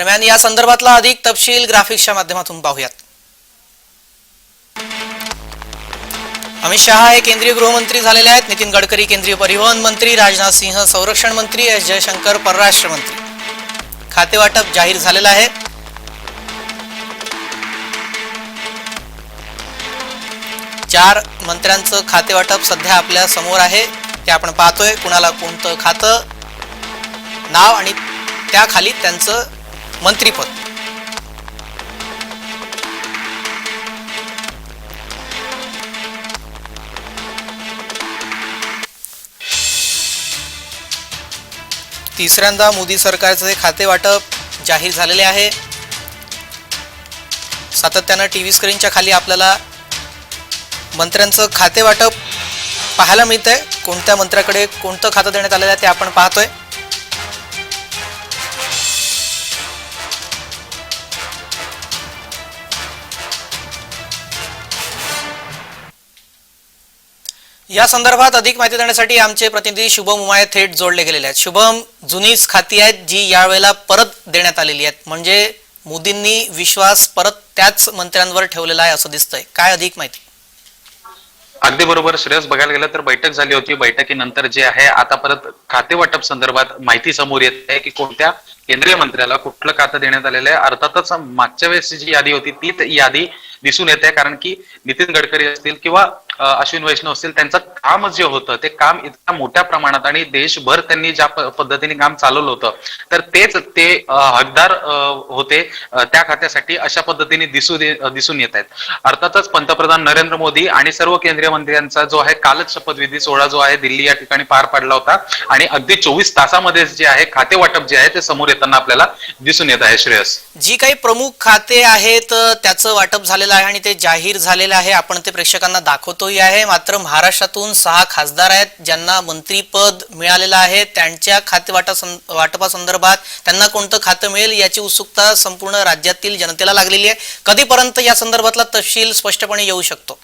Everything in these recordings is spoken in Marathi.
दरम्यान या संदर्भातला अधिक तपशील ग्राफिक्सच्या माध्यमातून पाहूयात. अमित शहा हे केंद्रीय गृहमंत्री झालेले आहेत. नितीन गडकरी केंद्रीय परिवहन मंत्री राजनाथ सिंह संरक्षण मंत्री एस. जयशंकर परराष्ट्र मंत्री. खातेवाटप जाहीर झालेलं आहे. चार मंत्र्यांचं खातेवाटप सध्या आपल्यासमोर आहे. ते आपण पाहतोय कुणाला कोणतं खातं नाव आणि त्याखाली त्यांचं मंत्रीपद. तिसऱ्यांदा मोदी सरकारचे खाते वाटप जाहीर झालेले आहे. सातत्यानं टी व्ही स्क्रीनच्या खाली आपल्याला मंत्र्यांचं खाते वाटप पाहायला मिळतंय. कोणत्या मंत्र्याकडे कोणतं खातं देण्यात आलेलं आहे ते आपण पाहतोय. या संदर्भात अधिक माहिती देण्यासाठी आमचे प्रतिनिधी शुभम उमाळे थेट जोडले गेलेले आहेत. शुभम जुनीच खाती आहेत जी यावेळेला परत देण्यात आलेली आहेत. म्हणजे मोदींनी विश्वास परत त्याच मंत्र्यांवर ठेवलेला आहे असं दिसतंय. काय अधिक माहिती? अगदी बरोबर. श्रेयस बघायला गेलं तर बैठक झाली होती. बैठकीनंतर जे आहे आता परत खाते वाटप संदर्भात माहिती समोर येत आहे की कोणत्या केंद्रीय मंत्र्याला कुठलं खातं देण्यात आलेलं आहे? अर्थातच मागच्या वेळेस जी यादी होती तीच यादी दिसून येते कारण की नितीन गडकरी असतील किंवा अश्विन वैष्णव असतील त्यांचं काम जे होतं ते काम इतक्या मोठ्या प्रमाणात आणि देशभर त्यांनी ज्या पद्धतीने काम चालवलं होतं तर तेच ते हकदार होते त्या खात्यासाठी अशा पद्धतीने दिसू दिसून येत आहेत. अर्थातच पंतप्रधान नरेंद्र मोदी आणि सर्व केंद्रीय मंत्र्यांचा जो आहे कालच शपथविधी सोहळा जो आहे दिल्ली या ठिकाणी पार पडला होता. आणि अगदी चोवीस तासामध्ये जे आहे खाते वाटप जे आहे ते समोर येताना आपल्याला दिसून येत आहे श्रेयस. जी काही प्रमुख खाते आहेत त्याचं वाटप झालेलं आहे आणि ते जाहीर झालेलं आहे. आपण ते प्रेक्षकांना दाखवतोही आहे. मात्र महाराष्ट्रातून सहा खासदार आहेत ज्यांना मंत्रीपद मिळालेलं आहे. त्यांच्या खाते वाटा वाटपासंदर्भात त्यांना कोणतं खातं मिळेल याची उत्सुकता संपूर्ण राज्यातील जनतेला लागलेली आहे. कधीपर्यंत या संदर्भातला तपशील स्पष्टपणे येऊ शकतो?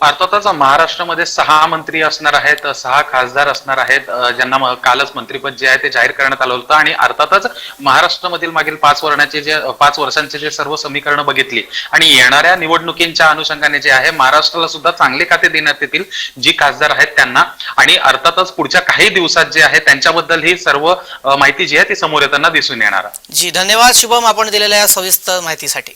अर्थातच महाराष्ट्रामध्ये सहा मंत्री असणार आहेत सहा खासदार असणार आहेत ज्यांना कालच मंत्रीपद जे आहे ते जाहीर करण्यात आलं होतं. आणि अर्थातच महाराष्ट्रामधील मागील पाच वर्णाचे जे पाच वर्षांचे जे सर्व समीकरण बघितली आणि येणाऱ्या निवडणुकींच्या अनुषंगाने जे आहे महाराष्ट्राला सुद्धा चांगले खाते देण्यात येतील जी खासदार आहेत त्यांना. आणि अर्थातच पुढच्या काही दिवसात जे आहे त्यांच्याबद्दल ही सर्व माहिती जी आहे ती समोर येताना दिसून येणार जी धन्यवाद. शुभम आपण दिलेल्या सविस्तर माहितीसाठी.